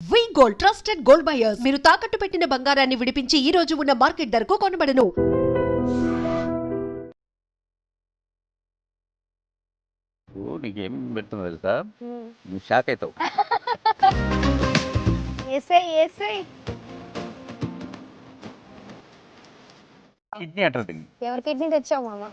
V gold trusted gold buyers మీరు తాకట్టు పెట్టిన బంగారాన్ని విడిపించి ఈ రోజు ఉన్న మార్కెట్ ధరకు కొనబడను. ఓ నీకేం పెడుతుందో తెలుసా? నువ్వు షాక్ అవుతావు. ఏసై ఏసై. కిడ్నీ అంటారు దీన్ని. ఎవరి కిడ్నీ తెచ్చావు మామ?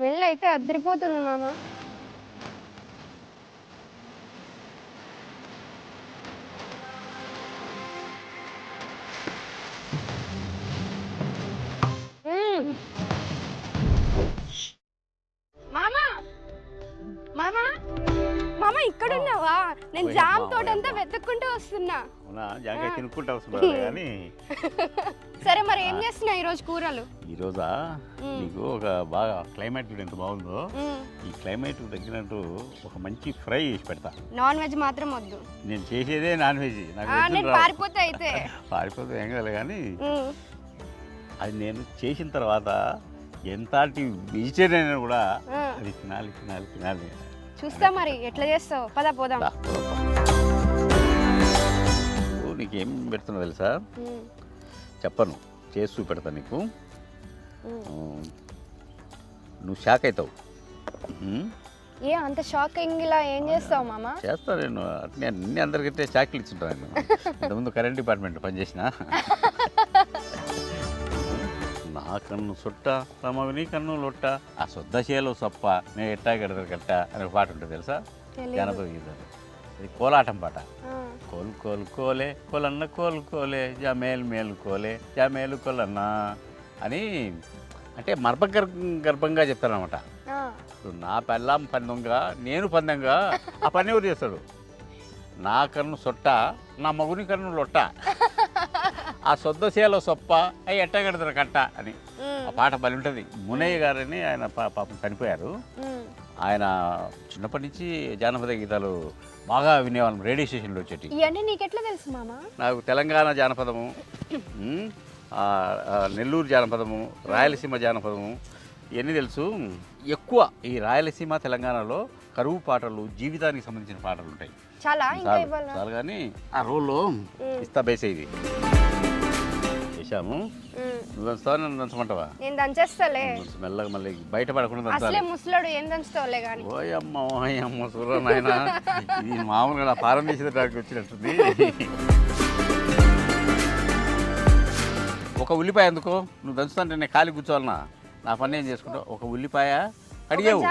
వెళ్ళి అయితే అద్దరిపోతుంది మామ. నేను జామ్ తోటంతా. వెతుక్కుంటూ వస్తున్నా. అవునా? జాగ్రత్త తినుక్కుంటా వస్తున్నారు కానీ సరే మరి ఏం చేస్తున్నా ఈరోజు కూరలు? ఈరోజా మ్మ్. నీకు ఒక బాగా క్లైమేట్ ఎంత బాగుందో. ఈ క్లైమేట్ తగ్గినట్టు ఒక మంచి ఫ్రై చేసి పెడతా. నాన్ వెజ్ మాత్రం వద్దు. నేను చేసేదే నాన్ వెజ్. నాకు. పారిపోతే అయితే. పారిపోతే ఏం కాదు కానీ. అది నేను చేసిన తర్వాత ఎంతటి వెజిటేరియన్ కూడా అది తినాలి తినాలి తినాలి. చూస్తా మరి ఎట్లా చేస్తావు? పద పోదాం. నీకేం పెడుతున్నా తెలుసా. చెప్పను చేసి చూపెడతా నీకు. నువ్వు షాక్ అవుతావు ఏ అంత షాకింగ్ ఇలా ఏం చేస్తావు మామ? చేస్తా నేను. అన్ని అందరికంటే షాక్లు ఇచ్చుంటాను నేను. ఇంతకుముందు కరెంట్ డిపార్ట్మెంట్ పనిచేసిన. కన్ను సుట్ట రమవిని కన్ను లొట్ట. ఆ శుద్ధ చేలో సొప్ప నేను ఎట్టా గడత కట్ట అనే పాట ఉంటుంది తెలుసా. జానపద గీతాలు అది కోలాటం పాట. కోలు కోలు కోలే కోలన్న కోలు కోలే జమేలు మేలు కోలే జమేలు కోలన్న అని అంటే మర్భ గర్భంగా చెప్తారనమాట ఇప్పుడు నా పెళ్ళాం పందెంగా నేను పందెంగా ఆ పని ఎవరు చేస్తాడు? నా కన్ను సొట్ట నా మగుని కన్ను లొట్ట. ఆ సొద్దసేలో సొప్ప అవి ఎట్టగడతారు కట్ట అని. ఆ పాట బలి ఉంటుంది. మునయ్య గారని ఆయన పాపం చనిపోయారు. ఆయన చిన్నప్పటి నుంచి జానపద గీతాలు బాగా వినేవాళ్ళం రేడియో స్టేషన్లో వచ్చేటి ఇవన్నీ తెలుసు మామ? నాకు తెలంగాణ జానపదము నెల్లూరు జానపదము రాయలసీమ జానపదము ఇవన్నీ తెలుసు. ఎక్కువ ఈ రాయలసీమ తెలంగాణలో కరువు పాటలు జీవితానికి సంబంధించిన పాటలు ఉంటాయి. చాలా కానీ ఆ రోల్లో ఇస్తా బేసేది. చేశాము దంచుతావా దంచమంటావా? నేను దంచేస్తాలే. మెల్లగా మళ్ళీ బయట పడకుండా అసలే ముసలాడు ఏం దంచుతావులే గాని. ఓయమ్మ ఓయమ్మ సూర్ర నాయన. ఇది మామూలుగా పారం చేసిన దానికి వచ్చినట్టుంది. ఒక ఉల్లిపాయ ఎందుకో? నువ్వు దంచుతుంటే నేను ఖాళీ కూర్చోవాలనా? నా పని ఏం చేసుకుంటావు? ఒక ఉల్లిపాయ కడిగేవు.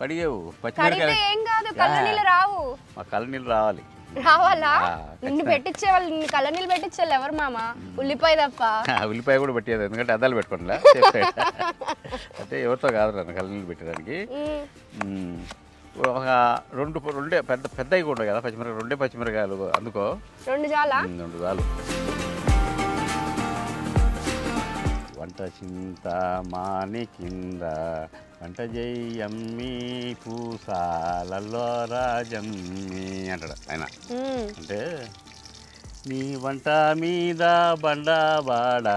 కడిగేవు. పచ్చిమిరకాయ రావు. మా కళ్ళ నీళ్ళు రావాలి. రావాలా? నిన్ను. పెట్టించే వాళ్ళు నిన్ను కళ్ళ నీళ్ళు పెట్టించాలి ఎవరు మామ? ఉల్లిపాయ తప్ప. ఉల్లిపాయ కూడా పెట్టేది ఎందుకంటే అద్దాలు పెట్టుకోండిలే అంటే ఎవరితో కాదు నన్ను కళ్ళ నీళ్ళు పెట్టడానికి. ఒక రెండు రెండే పెద్ద పెద్దవి కూడా కదా పచ్చిమిరకాయలు రెండే పచ్చిమిరకాయలు అందుకో. రెండు చాలా? రెండు చాలు. వంట చింత మాని కింద వంట జయ్యమ్మి పూసాలలో రాజమ్మి అంటాడు ఆయన. అంటే నీ వంట మీద బండవాడ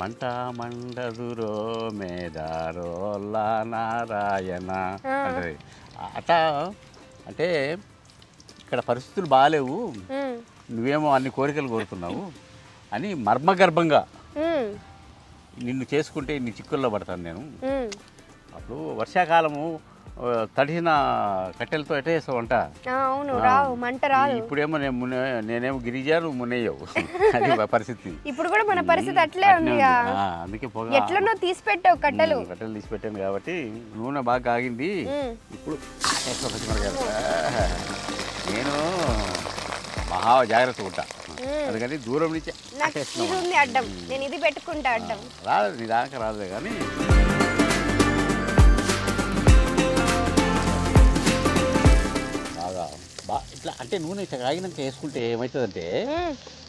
మంట మండదురో మేదారోల్లా నారాయణ అంటే అట అంటే ఇక్కడ పరిస్థితులు బాగాలేవు. నువ్వేమో అన్ని కోరికలు కోరుతున్నావు అని మర్మగర్భంగా. నిన్ను చేసుకుంటే నీ చిక్కుల్లో పడతాను నేను. అప్పుడు వర్షాకాలము తడిసిన కట్టెలతో ఎట చేస్తావు వంట ఆ, అవును రావు మంట రాదు. ఇప్పుడేమో నేను మునే నేనేమో గిరిజా నువ్వు మునయ్యవు. అది పరిస్థితి. ఇప్పుడు కూడా మన పరిస్థితి అట్లే ఉంది. అందుకే పొగ ఎట్లనో తీసి పెట్టావు కట్టెలు కట్టెలు తీసి పెట్టాను కాబట్టి నూనె బాగా కాగింది. మ్మ్. ఇప్పుడు నేను మహా జాగ్రత్తగా ఉంటా. అందుకని దూరం నుంచి అడ్డం. నేను ఇది పెట్టుకుంటా అడ్డం. రాదు నీ దాకా రాదులే కానీ ఇట్లా అంటే నూనె ఇట్లా కాగినాక వేసుకుంటే ఏమవుతుందంటే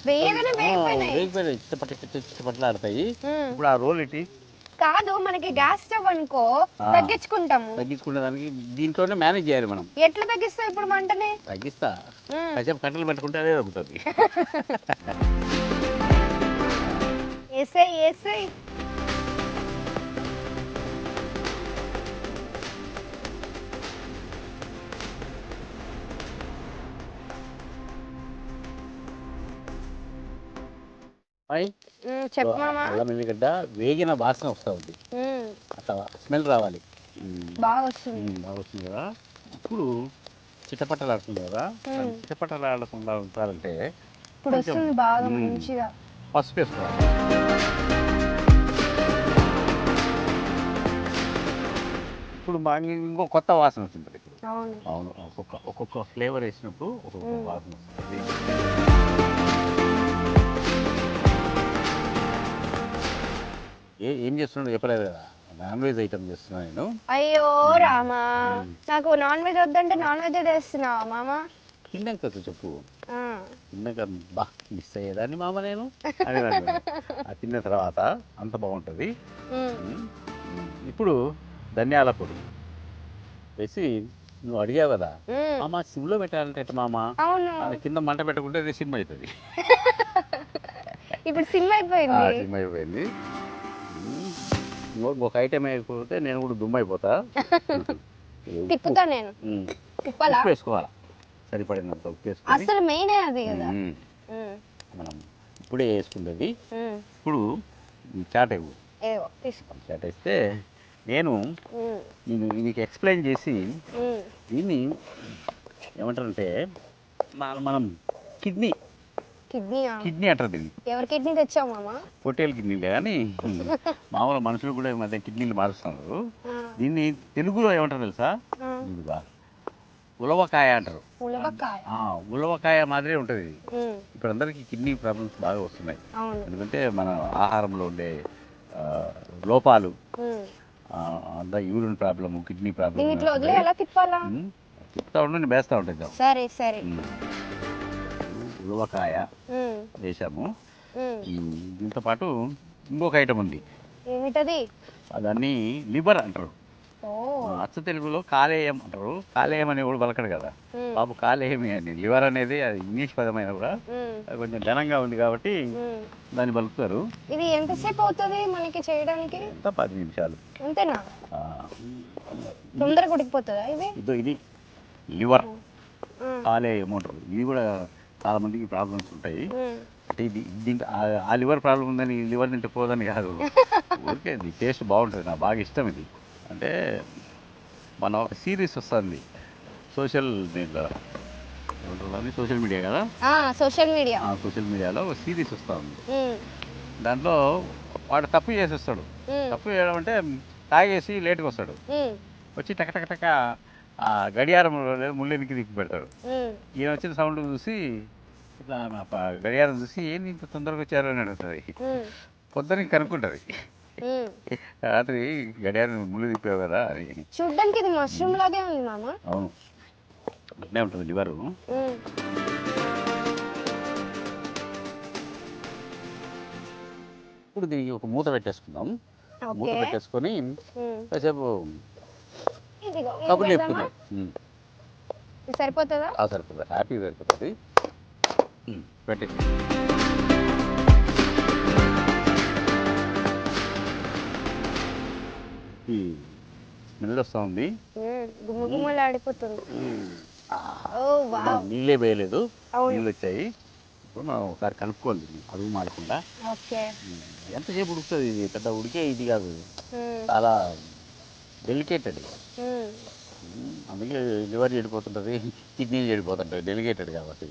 వేగిపోయినాయి. చిట్టపట్ట చిట్టపట్లాడతాయి మ్మ్. ఇప్పుడు ఆ రోల్ ఇట్టి కాదు మనకి గ్యాస్ స్టవ్ అనుకో. తగ్గించుకుంటాము. తగ్గించుకునే దానికి దీంట్లోనే మేనేజ్ చేయాలి మనం. ఎట్లా తగ్గిస్తావు ఇప్పుడు మంటని? తగ్గిస్తా. కాసేపు కట్టెలు పెట్టుకుంటే అదే తగ్గుతుంది. ఏసై ఏసై. అల్లం ఎల్లిగడ్డ వేగిన వాసన వస్తూ ఉంది అట్లా స్మెల్ రావాలి. బాగా వస్తుంది. బాగా వస్తుంది కదా. ఇప్పుడు చిట్టపట్టలాడుతుంది కదా. అది చిట్టపట్టలాడకుండా ఉంటారంటే పసుపు వేసుకోవాలి. ఇప్పుడు మా ఇంకో కొత్త వాసన వస్తుంది అవును. ఒక్కొక్క ఒక్కొక్క ఫ్లేవర్ వేసినప్పుడు ఒక్కొక్క. వాసన వస్తుంది. ఏ ఏం చేస్తున్నాడు? చెప్పలేదు కదా. నాన్ వెజ్ ఐటమ్ చేస్తున్నా నేను. అయ్యో రామా. నాకు నాన్ వెజ్ వద్దంటే నాన్ వెజ్ తెస్తున్నావా మామ? తిన్నాక చెప్పు. ఆ, తిన్నాక బా మిస్ అయ్యేదాన్ని మామ నేను. అని ఆ తిన్న తర్వాత అంత బాగుంటుంది. ఇప్పుడు ధనియాల పొడి వేసి నువ్వు అడిగావు కదా. మామ సిమ్లో పెట్టాలంటే ఎట్ట మామ? కింద మంట పెట్టకుంటే సినిమా అవుతుంది ఇప్పుడు సిమ్ అయిపోయింది. సినిమా అయిపోయింది. ఇంకో ఇంకొక ఐటెం అయిపోతే నేను కూడా దుమ్ము అయిపోతా. తిప్పుతా నేను. తిప్పాలా? ఉప్పు వేసుకోవాలా? సరిపడినంత ఉప్పు వేసుకొని అసలు మెయిన్ అది కదా. మనం ఇప్పుడే వేసుకుంటుంది ఇప్పుడు చాట్ ఇవ్వు. ఏవో తీసుకో. చాట్ వేస్తే నేను నేను నీకు ఎక్స్ప్లెయిన్ చేసి దీన్ని ఏమంటారంటే మన- మనం కిడ్నీ కిడ్నీ అంటారు దీన్ని. ఎవరి కిడ్నీ తెచ్చావు మామ? పొట్టేలు కిడ్నీలే కానీ మామూలు మనుషులు కూడా ఈ మధ్య కిడ్నీలు మారుస్తున్నారు. దీన్ని తెలుగులో ఏమంటారు తెలుసా? ఇదిగా ఉలవకాయ అంటారు. ఉలవకాయ? మాదిరే ఉంటుంది. ఇప్పుడు అందరికీ కిడ్నీ ప్రాబ్లమ్స్ బాగా వస్తున్నాయి. ఎందుకంటే మన ఆహారంలో ఉండే లోపాలు అంతా యూరిన్ ప్రాబ్లము కిడ్నీ ప్రాబ్లమ్ దీన్ని ఇట్లా వదిలే ఎలా తిప్పాలా? చెప్తా ఉండు నేను వేస్తూ ఉంటుంది సరే సరే. ఉలవకాయ వేసాము దీంతో పాటు ఇంకొక ఐటమ్ ఉంది. ఏమిటది? దాన్ని లివర్ అంటారు. అచ్చ తెలుగులో కాలేయం అంటారు. కాలేయం అని కూడా పలకడు కదా. బాబు కాలేయమే అని. లివర్ అనేది అది ఇంగ్లీష్ పదమైన కూడా కొంచెం ఘనంగా ఉంది కాబట్టి. దాన్ని పలుకుతారు. ఇది ఎంతసేపు అవుతుంది మనకి చేయడానికి? పది నిమిషాలు. అంతేనా? తొందరగా ఉడికిపోతుందా ఇది? ఇదో లివర్. కాలేయం అంటారు. ఇది కూడా చాలా మందికి ప్రాబ్లమ్స్ ఉంటాయి. అంటే ఇది దీంట్లో ఆ- లివర్ ప్రాబ్లం ఉందని ఈ లివర్ తింటే పోదని కాదు. ఓకే ఇది టేస్ట్ బాగుంటుంది. నాకు బాగా ఇష్టం ఇది. అంటే మన ఒక సిరీస్ వస్తుంది. సోషల్ దీంట్లో. సోషల్ మీడియా కదా? సోషల్ మీడియా సోషల్ మీడియాలో ఒక సిరీస్ వస్తూ ఉంది దాంట్లో వాడు తప్పు చేసేస్తాడు. తప్పు చేయడం అంటే తాగేసి లేట్గా వస్తాడు వచ్చి టక టక టక ఆ గడియారం ముళ్ళెనికి తిప్పి పెడతాడు ఉమ్. ఈయన వచ్చిన సౌండ్ చూసి ఇట్లా మా ప- గడియారం చూసి ఏంది ఇంత తొందరగా వచ్చారు? అని అడుగుతుంది. పొద్దున కనుక్కుంటుంది. రాత్రి గడియారం ముళ్ళు తిప్పావు కదా అని. చూడ్డానికి ఇది మష్రూమ్ లాగే ఉంది మామ. అవును. అట్నే ఉంటుంది లివరు. ఉమ్, ఇప్పుడు దీనికి ఒక మూత పెట్టేసుకుందాం. మూత ఓకే. పెట్టేసుకొని ఉమ్. కాసేపు కబుర్లు? చెప్పుకుందాం ఉమ్. సరిపోతుందా? ఆ సరిపోతుంది. హ్యాపీ సరిపోతుంది. ఉమ్, పెట్టేసి ఈ స్మెల్ వస్తూ ఉంది. ఉమ్, ఆడిపోతుంది. Oh wow. నీళ్ళే వేయలేదు. అవును. నీళ్ళు వచ్చాయి. ఇప్పుడు మనం ఒకసారి కలుపుకోవాలి దీన్ని. అడుగు మాడకుండా. ఓకే. ఎంతసేపు ఉడుకుతుంది? ఇది పెద్ద ఉడికే ఇది కాదు. ఉమ్, చాలా డెలికేటెడ్ అందుకే లివర్ చెడిపోతుంటుంది. కిడ్నీలు చెడిపోతుంటాయి డెలికేటెడ్ కాబట్టి.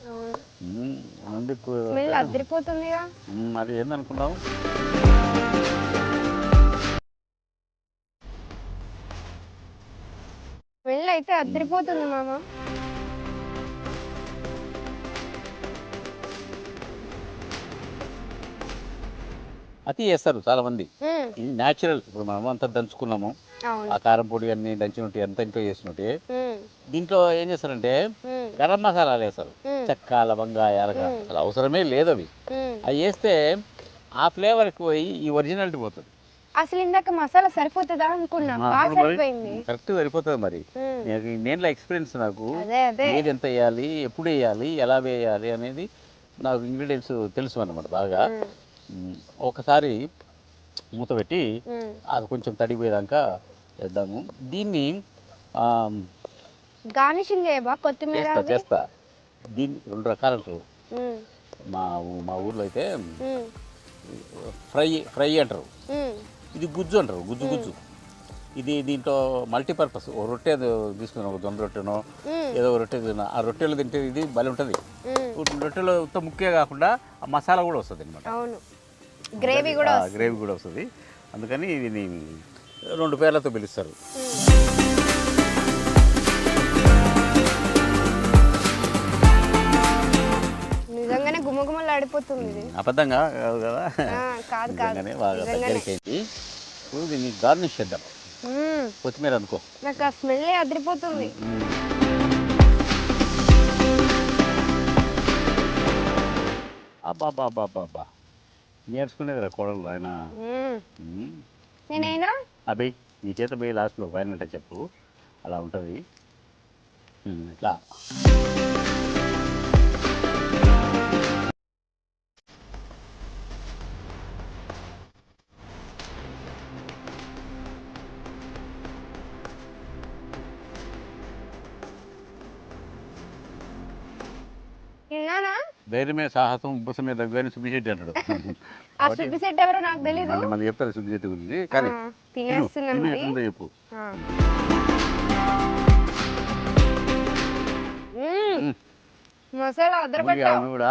అందుకు అది ఏందనుకున్నావు? స్మెల్ అయితే అదిరిపోతుంది మామ. అతి చేస్తారు చాలా మంది న్యాచురల్ ఇప్పుడు మనం అంతా దంచుకున్నాము. ఆ కారం పొడి అన్ని దంచినట్టు ఎంత ఇంట్లో చేసినట్టే దీంట్లో ఏం చేస్తారంటే గరం మసాలాలు వేస్తారు. చెక్క లవంగా యాలక. అసలు అవసరమే లేదు అవి. అవి వేస్తే ఆ ఫ్లేవర్ పోయి ఈ ఒరిజినాలిటీ పోతుంది. అసలు ఇందాక మసాలా సరిపోతుందా అనుకున్నా. కరెక్ట్ సరిపోతుంది మరి. నేను నేనులో ఎక్స్పీరియన్స్ నాకు ఏది ఎంత వేయాలి ఎప్పుడు వేయాలి ఎలా వేయాలి అనేది నాకు ఇంగ్రీడియంట్స్ తెలుసు అన్నమాట బాగా. ఒకసారి మూత పెట్టి. అది కొంచెం తడిపోయేదాకా వేద్దాము. దీన్ని గార్నిషింగ్ కొత్తిమీర చేస్తా దీన్ని రెండు రకాలు మా మా ఊర్లో అయితే ఫ్రై ఫ్రై అంటారు. ఇది గుజ్జు అంటారు గుజ్జు గుజ్జు. ఇది దీంట్లో మల్టీపర్పస్ ఓ రొట్టె తీసుకున్నాం ఒక జొన్న రొట్టెనో ఏదో ఒక రొట్టె తిన్నా. ఆ రొట్టెలు తింటే ఇది భలే ఉంటుంది. రొట్టెలో ఉత్త ముక్కే కాకుండా ఆ మసాలా కూడా వస్తుంది అనమాట గ్రేవీ కూడా వస్తుంది. గ్రేవీ కూడా వస్తుంది. అందుకని దీన్ని రెండు పేర్లతో పిలుస్తారు. నిజంగానే గుమ్మగుమ్మలు ఆడిపోతుంది ఇది. అబద్ధంగా కాదు కదా? కాదు కాదు. బాగా నిజంగానే. దగ్గరికి అయింది ఇప్పుడు దీన్ని గార్నిష్ చేద్దాం. కొత్తిమీర అనుకో. నాకు ఆ స్మెల్ అదిరిపోతుంది. అబ్బా అబ్బా అబ్బా అబ్బా అబ్బా నేర్చుకునేది రా కోడలు ఆయన. నేనైనా? అభయ్ నీ చేత పోయి లాస్ట్లో అంటే చెప్పు. అలా ఉంటుంది. ఇట్లా. ధైర్యమే సాహసం ఉబ్బసమే దగ్గర సుబ్బిశెట్టి అంటాడు. ఆ ఎవరో నాకు మళ్ళీ మంది చెప్తారు సుబ్బిశెట్టి గురించి. కానీ ఎట్లుందో చెప్పు. మసాలా అదరపెట్టావు కూడా.